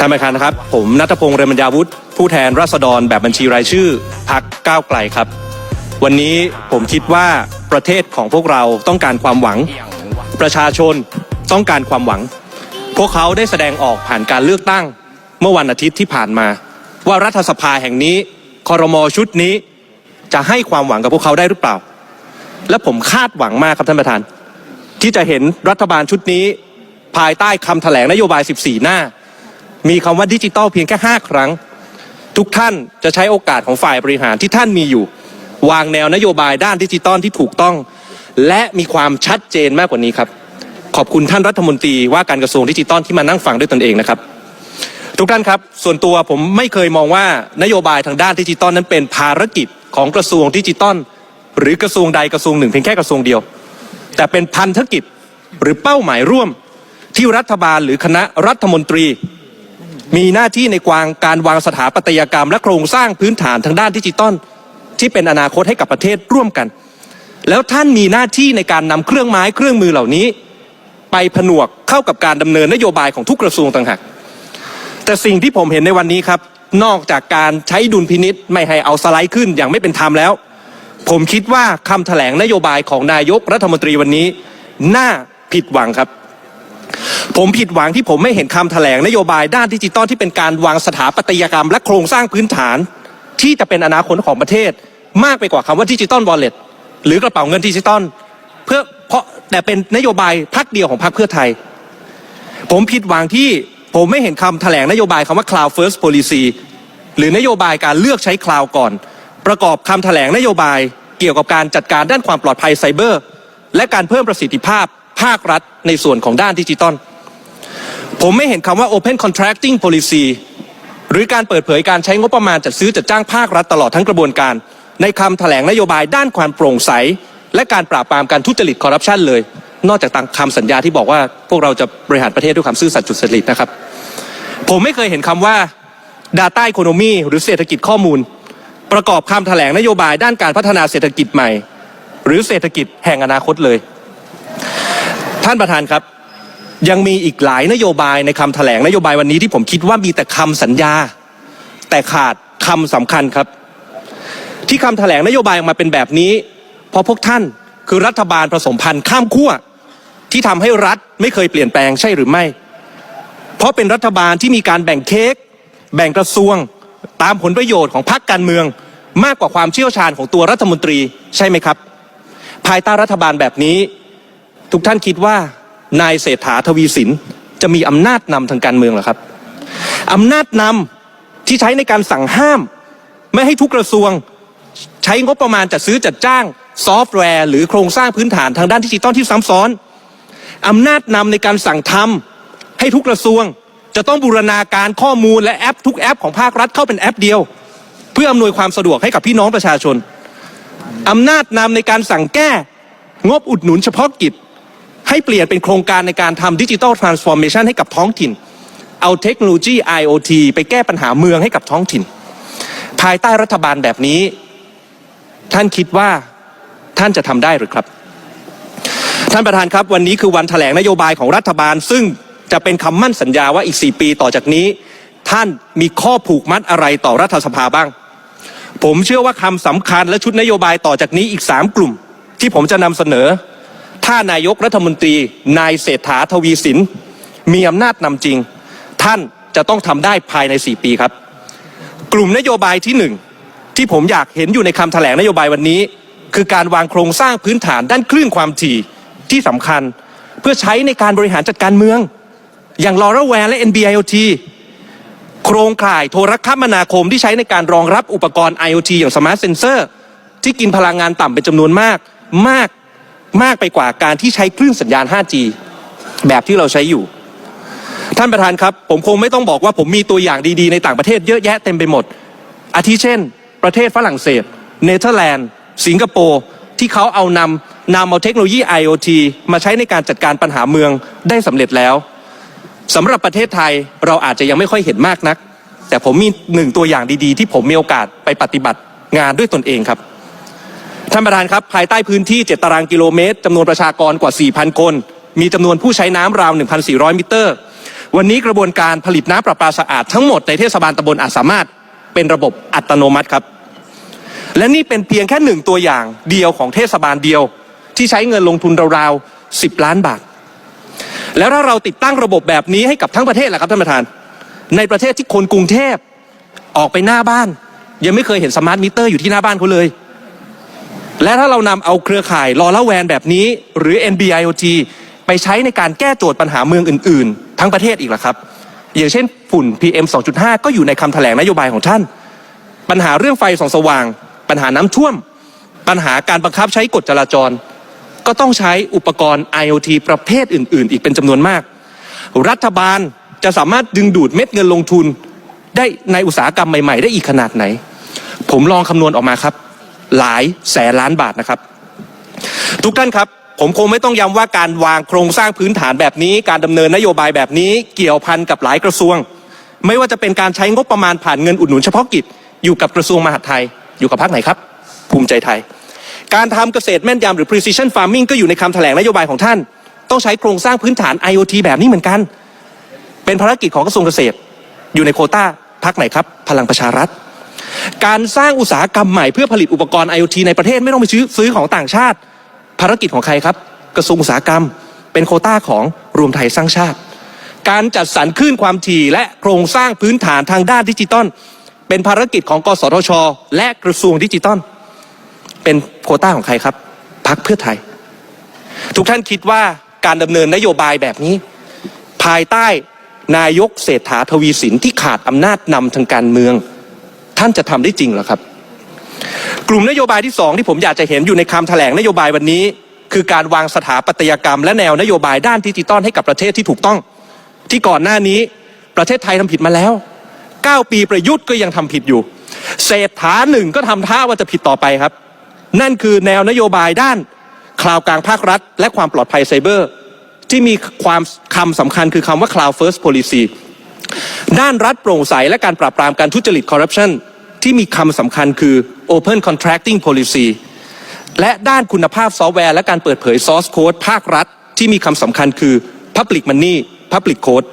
ท่านประธานครับ ผมนัทพงศ์เรมัญญาวุฒิผู้แทนราษฎรแบบบัญชีรายชื่อพักก้าวไกลครับ วันนี้ผมคิดว่าประเทศของพวกเราต้องการความหวัง ประชาชนต้องการความหวัง พวกเขาได้แสดงออกผ่านการเลือกตั้ง เมื่อวันอาทิตย์ที่ผ่านมา ว่ารัฐสภาแห่งนี้คอรมอชุดนี้ จะให้ความหวังกับพวกเขาได้หรือเปล่า และผมคาดหวังมากครับท่านประธาน ที่จะเห็นรัฐบาลชุดนี้ ภายใต้คำแถลงนโยบาย 14 หน้า มีคำว่าดิจิตอลเพียงแค่ 5 ครั้ง ทุกท่านจะใช้โอกาสของฝ่ายบริหารที่ท่านมีอยู่ วางแนวนโยบายด้านดิจิตอลที่ถูกต้อง และมีความชัดเจนมากกว่านี้ครับ ขอบคุณท่านรัฐมนตรีว่าการกระทรวงดิจิตอลที่มานั่งฟังด้วยตนเองนะครับ ทุกท่านครับ ส่วนตัวผมไม่เคยมองว่านโยบายทางด้านดิจิตอลนั้นเป็นภารกิจของกระทรวงดิจิตอลหรือกระทรวงใดกระทรวงหนึ่งเพียงแค่กระทรวงเดียว แต่เป็นพันธกิจหรือเป้าหมายร่วมที่รัฐบาลหรือคณะรัฐมนตรี มีหน้าที่ในกวางการวางสถาปัตยกรรม และโครงสร้างพื้นฐานทางด้านดิจิตอลที่เป็นอนาคตให้กับประเทศร่วมกัน แล้วท่านมีหน้าที่ในการนำเครื่องไม้เครื่องมือเหล่านี้ ไปผนวกเข้ากับการดำเนินนโยบายของทุกกระทรวงต่างหากแต่สิ่งที่ผมเห็นในวันนี้ครับ นอกจากการใช้ดุลพินิษไม่ให้เอาสไลด์ขึ้นอย่างไม่เป็นธรรมแล้ว ผมคิดว่าคำแถลงนโยบายของนายกรัฐมนตรีวันนี้ น่าผิดหวังครับ ผมผิดหวังที่ผมไม่เห็นคำแถลงนโยบายด้านดิจิตอลที่เป็นการวางสถาปัตยกรรม และโครงสร้างพื้นฐาน ที่จะเป็นอนาคตของประเทศ มากไปกว่าคำว่าดิจิตอลวอลเล็ตหรือกระเป๋าเงินดิจิตอลเพื่อเพราะแต่เป็นนโยบายพักเดียวของพรรคเพื่อไทย ผมผิดหวังที่ผมไม่เห็นคำแถลงนโยบายคำว่า cloud first policy หรือนโยบายการเลือกใช้คลาวก่อน ประกอบคำแถลงนโยบายเกี่ยวกับการจัดการด้านความปลอดภัยไซเบอร์ และการเพิ่มประสิทธิภาพภาครัฐในส่วนของด้านดิจิตอล ผมไม่เห็นคำว่า open contracting policy หรือการเปิดเผยการใช้งบประมาณจัดซื้อจัดจ้างภาครัฐตลอดทั้งกระบวนการ ในคำแถลงนโยบายด้านความโปร่งใส และการปราบปรามการทุจริตคอร์รัปชันเลย นอกจากตามคำสัญญาที่บอกว่าพวกเราจะบริหารประเทศด้วยความซื่อสัตย์จุดจริตนะครับ ผมไม่เคยเห็นคำว่า Data Economy หรือเศรษฐกิจข้อมูล ประกอบคำแถลงนโยบายด้านการพัฒนาเศรษฐกิจใหม่ หรือเศรษฐกิจแห่งอนาคตเลย ท่านประธานครับ ยังมีอีกหลายนโยบายในคำแถลงนโยบายวันนี้ที่ผมคิดว่ามีแต่คำสัญญา แต่ขาดคำสำคัญครับ ที่คำแถลงนโยบายออกมาเป็นแบบนี้ เพราะพวกท่านคือรัฐบาลผสมพันธ์ข้ามขั้วที่ทำให้รัฐไม่เคยเปลี่ยนแปลงใช่หรือไม่ เพราะเป็นรัฐบาลที่มีการแบ่งเค้กแบ่งกระทรวงตามผลประโยชน์ของพรรคการเมือง มากกว่าความเชี่ยวชาญของตัวรัฐมนตรีใช่ไหมครับ ภายใต้รัฐบาลแบบนี้ ทุกท่านคิดว่า นายเศรษฐาทวีสินจะมีอำนาจนำทางการเมืองหรอครับอำนาจนำที่ใช้ในการสั่งห้าม ไม่ให้ทุกกระทรวง ใช้งบประมาณจัดซื้อจัดจ้าง ซอฟต์แวร์หรือโครงสร้างพื้นฐานทางด้านดิจิตอลที่ซ้ำซ้อนอำนาจนำในการสั่งทำให้ทุกกระทรวง จะต้องบูรณาการข้อมูลและแอปทุกแอปของภาครัฐเข้าเป็นแอปเดียว เพื่ออำนวยความสะดวกให้กับพี่น้องประชาชนอำนาจนำในการสั่งแก้ งบอุดหนุนเฉพาะกิจ ให้เปลี่ยนเป็นโครงการในการทำดิจิ t a ลทรานส์ฟอร์เมชันให้กับท้องถิ่น เอาเทคโนโลยี IoT ไปแก้ปัญหาเมืองให้กับท้องถิ่น ภายใต้รัฐบาลแบบนี้ ท่านคิดว่าท่านจะทำได้หรือครับ ท่านประธานครับ วันนี้คือวันแถลงนโยบายของรัฐบาล ซึ่งจะเป็นคำมั่นสัญญาว่าอีก 4 ปีต่อจากนี้ ท่านมีข้อผูกมัดอะไรต่อรัฐสภาบ้าง ผมเชื่อว่าคำสำคัญและชุดนโยบายต่อจากนี้อีก 3 กลุ่ม ที่ผมจะนำเสนอ ถ้านายกรัฐมนตรี นายเศรษฐาทวีสิน มีอำนาจนำจริง ท่านจะต้องทำได้ภายใน 4 ปีครับ กลุ่มนโยบายที่หนึ่งที่ผมอยากเห็นอยู่ในคำแถลงนโยบายวันนี้ คือการวางโครงสร้างพื้นฐานด้านคลื่นความถี่ที่สำคัญ เพื่อใช้ในการบริหารจัดการเมือง อย่าง LoRaWAN และ NB-IoT โครงข่ายโทรคมนาคมที่ใช้ในการรองรับอุปกรณ์ IoT อย่าง Smart Sensor ที่กินพลังงานต่ำเป็นจำนวนมาก มาก มากไปกว่าการที่ใช้คลื่นสัญญาณ 5G แบบที่เราใช้อยู่ ท่านประธานครับ ผมคงไม่ต้องบอกว่าผมมีตัวอย่างดีๆ ในต่างประเทศเยอะแยะเต็มไปหมด อาทิเช่น ประเทศฝรั่งเศส เนเธอร์แลนด์ สิงคโปร์ที่เขาเอานำนำเอาเทคโนโลยี IoT มาใช้ในการจัดการปัญหาเมืองได้สำเร็จแล้วสำหรับประเทศไทยเราอาจจะยังไม่ค่อยเห็นมากนัก แต่ผมมีหนึ่งตัวอย่างดีๆ ที่ผมมีโอกาสไปปฏิบัติงานด้วยตนเองครับ ท่านประธานครับ ภายใต้พื้นที่ 7 ตารางกิโลเมตรจำนวนประชากรกว่า 4,000 คน มีจำนวนผู้ใช้น้ำราว 1,400 มิเตอร์ วันนี้กระบวนการผลิตน้ำประปาสะอาดทั้งหมดในเทศบาลตำบลอาจสามารถเป็นระบบอัตโนมัติครับ และนี่เป็นเพียงแค่หนึ่งตัวอย่างเดียวของเทศบาลเดียว ที่ใช้เงินลงทุนราวๆ 10 ล้านบาท แล้วถ้าเราติดตั้งระบบแบบนี้ให้กับทั้งประเทศล่ะครับท่านประธาน ในประเทศที่คนกรุงเทพออกไปหน้าบ้าน ยังไม่เคยเห็นสมาร์ทมิเตอร์อยู่ที่หน้าบ้านเขาเลย และถ้าเรานำเอาเครือข่ายลอละแวนแบบนี้ หรือ NB-IoT ไปใช้ในการแก้โจทย์ปัญหาเมืองอื่น ๆ ทั้งประเทศอีกล่ะครับ อย่างเช่นฝุ่น PM 2.5 ก็อยู่ในคำแถลงนโยบายของท่าน ปัญหาเรื่องไฟส่องสว่าง ปัญหาน้ำท่วม ปัญหาการบังคับใช้กฎจราจร ก็ต้องใช้อุปกรณ์ IoT ประเภทอื่น ๆ อีกเป็นจำนวนมาก รัฐบาลจะสามารถดึงดูดเม็ดเงินลงทุน ได้ในอุตสาหกรรมใหม่ ๆ ได้อีกขนาดไหน ผมลองคำนวณออกมาครับ หลายแสนล้านบาทนะครับ ทุกท่านครับผมคงไม่ต้องย้ำว่าการวางโครงสร้างพื้นฐานแบบนี้ การดำเนินนโยบายแบบนี้เกี่ยวพันกับหลายกระทรวง ไม่ว่าจะเป็นการใช้งบประมาณผ่านเงินอุดหนุนเฉพาะกิจอยู่กับกระทรวงมหาดไทย อยู่กับพรรคไหนครับ ภูมิใจไทย การทำเกษตรแม่นยำหรือ precision farming ก็อยู่ในคำแถลงนโยบายของท่าน ต้องใช้โครงสร้างพื้นฐาน IoT แบบนี้เหมือนกัน เป็นภารกิจของกระทรวงเกษตร อยู่ในโคต้าพรรคไหนครับ พลังประชารัฐ การสร้างอุตสาหกรรมใหม่เพื่อผลิตอุปกรณ์ IoT ในประเทศไม่ต้องไปซื้อซื้อของต่างชาติ ภารกิจของใครครับ กระทรวงอุตสาหกรรม เป็นโคต้าของรวมไทยสร้างชาติ การจัดสรรคลื่นความถี่และโครงสร้างพื้นฐานทางด้านดิจิตอลเป็นภารกิจของกสทช และกระทรวงดิจิตอลเป็นโคต้าของใครครับพักเพื่อไทย ทุกท่านคิดว่าการดำเนินนโยบายแบบนี้ ภายใต้นายกเศรษฐาทวีสินที่ขาดอำนาจนำทางการเมือง ท่านจะทำได้จริงเหรอครับ กลุ่มนโยบายที่สองที่ผมอยากจะเห็นอยู่ในคำแถลงนโยบายวันนี้ คือการวางสถาปัตยกรรม และแนวนโยบายด้านดิจิตอลให้กับประเทศที่ถูกต้อง ที่ก่อนหน้านี้ประเทศไทยทำผิดมาแล้ว 9 ปีประยุทธ์ก็ยังทำผิดอยู่ เศรษฐาหนึ่งก็ทำท่าว่าจะผิดต่อไปครับ นั่นคือแนวนโยบายด้านคลาวกลางภาครัฐ และความปลอดภัยไซเบอร์ ที่มีความคำสำคัญคือคำว่า cloud first policy ด้านรัฐโปร่งใสและการปราบปรามการทุจริตคอร์รัปชันที่มีคำสำคัญคือ open contracting policy และด้านคุณภาพซอฟต์แวร์และการเปิดเผย source code ภาครัฐ ที่มีคำสำคัญคือ public money public code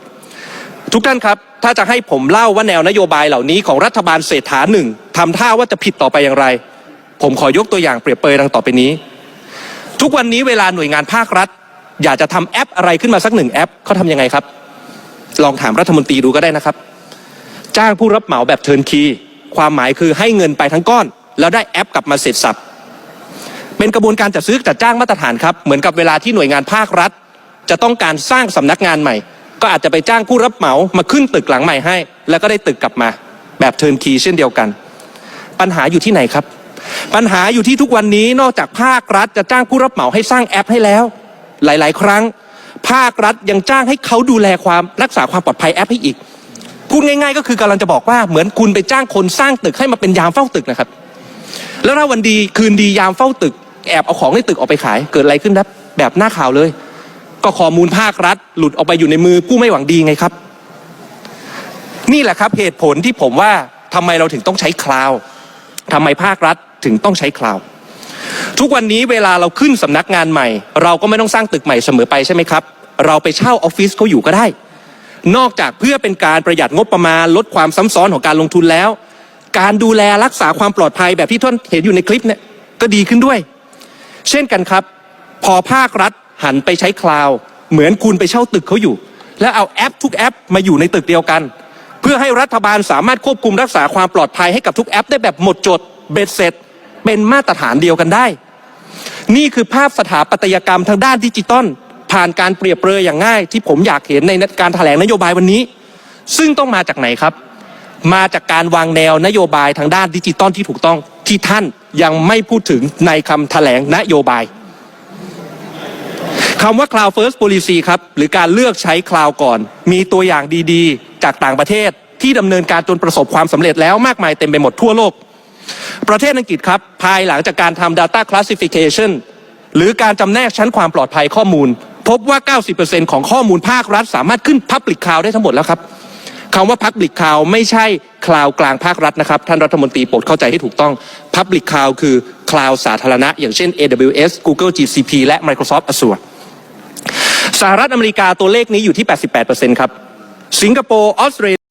ทุกท่านครับ ถ้าจะให้ผมเล่าว่าแนวนโยบายเหล่านี้ของรัฐบาลเศรษฐาหนึ่งทำท่าว่าจะผิดต่อไปอย่างไร ผมขอยกตัวอย่างเปรียบเปยดังต่อไปนี้ ทุกวันนี้เวลาหน่วยงานภาครัฐ อยากจะทำแอปอะไรขึ้นมาสักหนึ่งแอปเขาทำยังไงครับ ลองถามรัฐมนตรีดูก็ได้นะครับ จ้างผู้รับเหมาแบบเทิร์นคีความหมายคือให้เงินไปทั้งก้อน แล้วได้แอปกลับมาเสร็จสับเป็นกระบวนการจัดซื้อจัดจ้างมาตรฐานครับเหมือนกับเวลาที่หน่วยงานภาครัฐ จะต้องการสร้างสำนักงานใหม่ ก็อาจจะไปจ้างผู้รับเหมามาขึ้นตึกหลังใหม่ให้ แล้วก็ได้ตึกกลับมา แบบเทิร์นคีเช่นเดียวกัน ปัญหาอยู่ที่ไหนครับ ปัญหาอยู่ที่ทุกวันนี้นอกจากภาครัฐ จะจ้างผู้รับเหมาให้สร้างแอปให้แล้ว หลาย ๆ ครั้ง ภาครัฐยังจ้างให้เขาดูแลความรักษาความปลอดภัยแอปให้อีกพูดง่าย ๆ ก็คือกำลังจะบอกว่าเหมือนคุณไปจ้างคนสร้างตึกให้มาเป็นยามเฝ้าตึกนะครับ แล้วถ้าวันดีคืนดียามเฝ้าตึกแอบเอาของในตึกออกไปขายเกิดอะไรขึ้นครับแบบหน้าข่าวเลย ก็ข้อมูลภาครัฐ หลุดออกไปอยู่ในมือผู้ไม่หวังดีไงครับ นี่แหละครับเหตุผลที่ผมว่าทำไมเราถึงต้องใช้คลาวด์ทำไมภาครัฐถึงต้องใช้คลาวทุกวันนี้เวลาเราขึ้นสำนักงานใหม่ เราก็ไม่ต้องสร้างตึกใหม่เสมอไปใช่ไหมครับ เราไปเช่าออฟฟิศเขาอยู่ก็ได้ นอกจากเพื่อเป็นการประหยัดงบประมาณลดความซ้ำซ้อนของการลงทุนแล้ว การดูแลรักษาความปลอดภัยแบบที่ท่านเห็นอยู่ในคลิปเนี่ยก็ดีขึ้นด้วย เช่นกันครับ พอภาครัฐหันไปใช้คลาวเหมือนคุณไปเช่าตึกเขาอยู่ แล้วเอาแอปทุกแอปมาอยู่ในตึกเดียวกัน เพื่อให้รัฐบาลสามารถควบคุมรักษาความปลอดภัยให้กับทุกแอปได้แบบหมดจดเบ็ดเสร็จ เป็นมาตรฐานเดียวกันได้ นี่คือภาพสถาปัตยกรรมทางด้านดิจิตอล ผ่านการเปรียบเปรยอย่างง่าย ที่ผมอยากเห็นในการถแถลงนโยบายวันนี้ ซึ่งต้องมาจากไหนครับ มาจากการวางแนวนโยบายทางด้านดิจิตอลที่ถูกต้องที่ท่านยังไม่พูดถึงในคำแถลงนโยบายคำว่า cloud first policy ครับ หรือการเลือกใช้ cloud ก่อน มีตัวอย่างดีๆ จากต่างประเทศที่ดำเนินการจนประสบความสำเร็จแล้วมากมายเต็มไปหมดทั่วโลก ประเทศอังกฤษครับ ภายหลังจากการทำ data classification หรือการจำแนกชั้นความปลอดภัยข้อมูล พบว่า 90%ของข้อมูลภาครัฐ สามารถขึ้น Public Cloud ได้ทั้งหมดแล้วครับคำว่า Public Cloud ไม่ใช่คลาวกลางภาครัฐนะครับ ท่านรัฐมนตรีโปรดเข้าใจให้ถูกต้อง Public Cloud คือคลาวสาธารณะ อย่างเช่น AWS Google GCP และ Microsoft Azure สหรัฐอเมริกาตัวเลขนี้อยู่ที่ 88%ครับ สิงคโปร์ ออสเตรเลีย